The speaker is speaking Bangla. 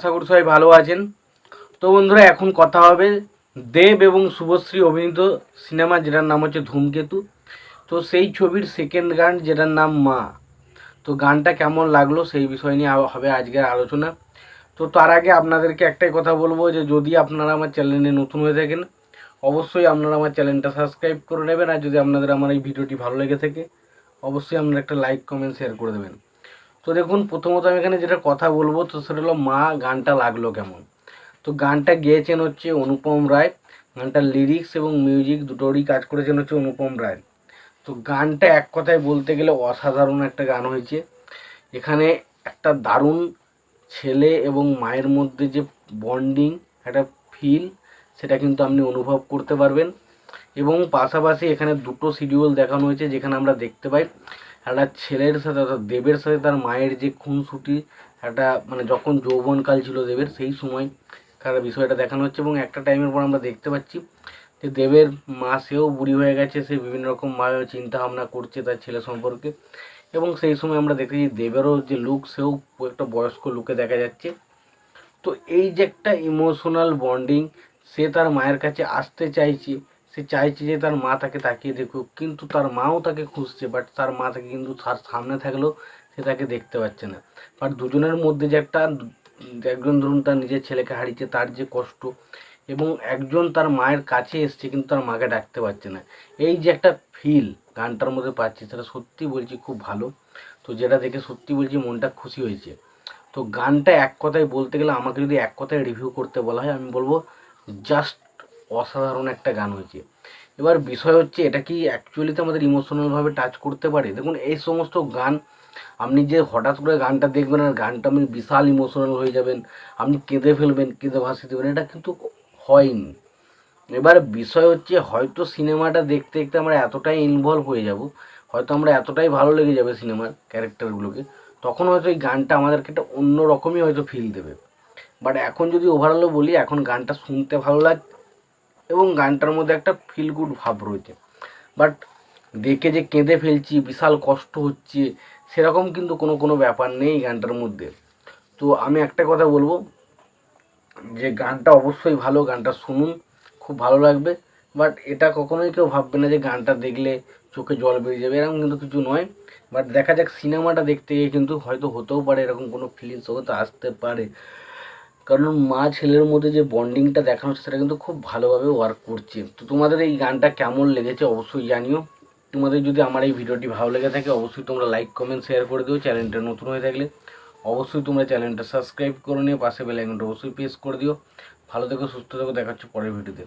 আশা করি সবাই ভালো আছেন। তো বন্ধুরা, এখন কথা হবে দেব এবং শুভশ্রী অভিনীত সিনেমা যেটার নাম হচ্ছে ধূমকেতু। তো সেই ছবির সেকেন্ড গান যেটার নাম মা। তো গানটা কেমন লাগল সেই বিষয় নিয়ে হবে আজকের আলোচনা। তো তার আগে আপনাদেরকে একটাই কথা বলব যে, যদি আপনারা আমার চ্যানেলে নতুন হয়ে থাকেন, অবশ্যই আপনারা আমার চ্যানেলটা সাবস্ক্রাইব করে নেবেন। আর যদি আপনাদের আমার এই ভিডিওটি ভালো লেগে থাকে, অবশ্যই আপনারা একটা লাইক কমেন্ট শেয়ার করে দেবেন। তো দেখুন, প্রথমত আমি এখানে যেটা কথা বলব, তো সেটা হলো মা গানটা লাগল কেমন। তো গানটা গেয়েছেন হচ্ছে অনুপম রায়, গানটার লিরিক্স এবং মিউজিক দুটোরই কাজ করেছেন হচ্ছে অনুপম রায়। তো গানটা এক কথায় বলতে গেলে অসাধারণ একটা গান হয়েছে। এখানে একটা দারুণ ছেলে এবং মায়ের মধ্যে যে বন্ডিং একটা ফিল সেটা কিন্তু আপনি অনুভব করতে পারবেন। এবং পাশাপাশি এখানে দুটো শিডিউল দেখানো হয়েছে, যেখানে আমরা দেখতে পাই একটা ছেলের সাথে অর্থাৎ দেবের সাথে তার মায়ের যে খুনসুটি, একটা মানে যখন যৌবনকাল ছিল দেবের, সেই সময় কার বিষয়টা দেখানো হচ্ছে এবং একটা টাইমের পর আমরা দেখতে পাচ্ছি যে দেবের মা সেও বুড়ি হয়ে গেছে, সে বিভিন্ন রকমভাবে চিন্তা ভাবনা করছে তার ছেলে সম্পর্কে এবং সেই সময় আমরা দেখেছি দেবেরও যে লুক সেও একটা বয়স্ক লুকে দেখা যাচ্ছে। তো এই যে একটা ইমোশনাল বন্ডিং সে তার মায়ের কাছে আসতে চাইছে সে চাইছে যে তার মা তাকে তাকিয়ে দেখুক, কিন্তু তার মাও তাকে খুঁজছে বাট তার মা তাকে কিন্তু তার সামনে থাকলেও সে তাকে দেখতে পাচ্ছে না। বাট দুজনের মধ্যে যে একটা, একজন ধরুন তার নিজের ছেলেকে হারিয়েছে, তার যে কষ্ট, এবং একজন তার মায়ের কাছে এসছে, কিন্তু তার মাকে ডাকতে পারছে না। এই যে একটা ফিল গানটার মধ্যে পাচ্ছি, সেটা সত্যি বলছি খুব ভালো। তো যেটা দেখে সত্যি বলছি মনটা খুশি হয়েছে। তো গানটা এক কথায় বলতে গেলে আমাকে যদি এক কথায় রিভিউ করতে বলা হয়, আমি বলব জাস্ট অসাধারণ একটা গান হয়েছে। এবার বিষয় হচ্ছে, এটা কি অ্যাকচুয়ালিতে আমাদের ইমোশনালভাবে টাচ করতে পারে? দেখুন, এই সমস্ত গান, আপনি যে হঠাৎ করে গানটা দেখবেন আর গানটা আপনি বিশাল ইমোশনাল হয়ে যাবেন, আপনি কেঁদে ফেলবেন, কেঁদে ভাসিয়ে দেবেন, এটা কিন্তু হয়নি। এবার বিষয় হচ্ছে, হয়তো সিনেমাটা দেখতে দেখতে আমরা এতটাই ইনভলভ হয়ে যাব, হয়তো আমরা এতটাই ভালো লেগে যাবে সিনেমার ক্যারেক্টারগুলোকে তখন হয়তো এই গানটা আমাদেরকে একটা অন্য রকমই হয়তো ফিল দেবে। বাট এখন যদি ওভারঅলও বলি, এখন গানটা শুনতে ভালো লাগে এবং গানটার মধ্যে একটা ফিল গুড ভাব রয়েছে। বাট দেখে যে কেঁদে ফেলছি, বিশাল কষ্ট হচ্ছে, সেরকম কিন্তু কোনো কোনো ব্যাপার নেই গানটার মধ্যে। তো আমি একটা কথা বলব, যে গানটা অবশ্যই ভালো, গানটা শুনুন, খুব ভালো লাগবে। বাট এটা কখনোই কেউ ভাববে না যে গানটা দেখলে চোখে জল বেরিয়ে যাবে, এরকম কিন্তু কিছু নয়। বাট দেখা যাক, সিনেমাটা দেখতে গিয়ে কিন্তু হয়তো হতেও পারে, এরকম কোনো ফিলিংস হয়তো আসতে পারে। কারণ মা ছেলের মধ্যে যে বন্ডিংটা দেখানো হচ্ছে, সেটা কিন্তু খুব ভালোভাবে ওয়ার্ক করছে। তো তোমাদের এই গানটা কেমন লেগেছে অবশ্যই জানিও। তোমাদের যদি আমার এই ভিডিওটি ভালো লেগে থাকে, অবশ্যই তোমরা লাইক কমেন্ট শেয়ার করে দিও। চ্যানেলটা নতুন হয়ে থাকলে অবশ্যই তোমরা চ্যানেলটা সাবস্ক্রাইব করে নিও। পাশে বেলাইকনটা অবশ্যই প্রেস করে দিও। ভালো থেকো, সুস্থ থেকো। দেখা পরের ভিডিওতে।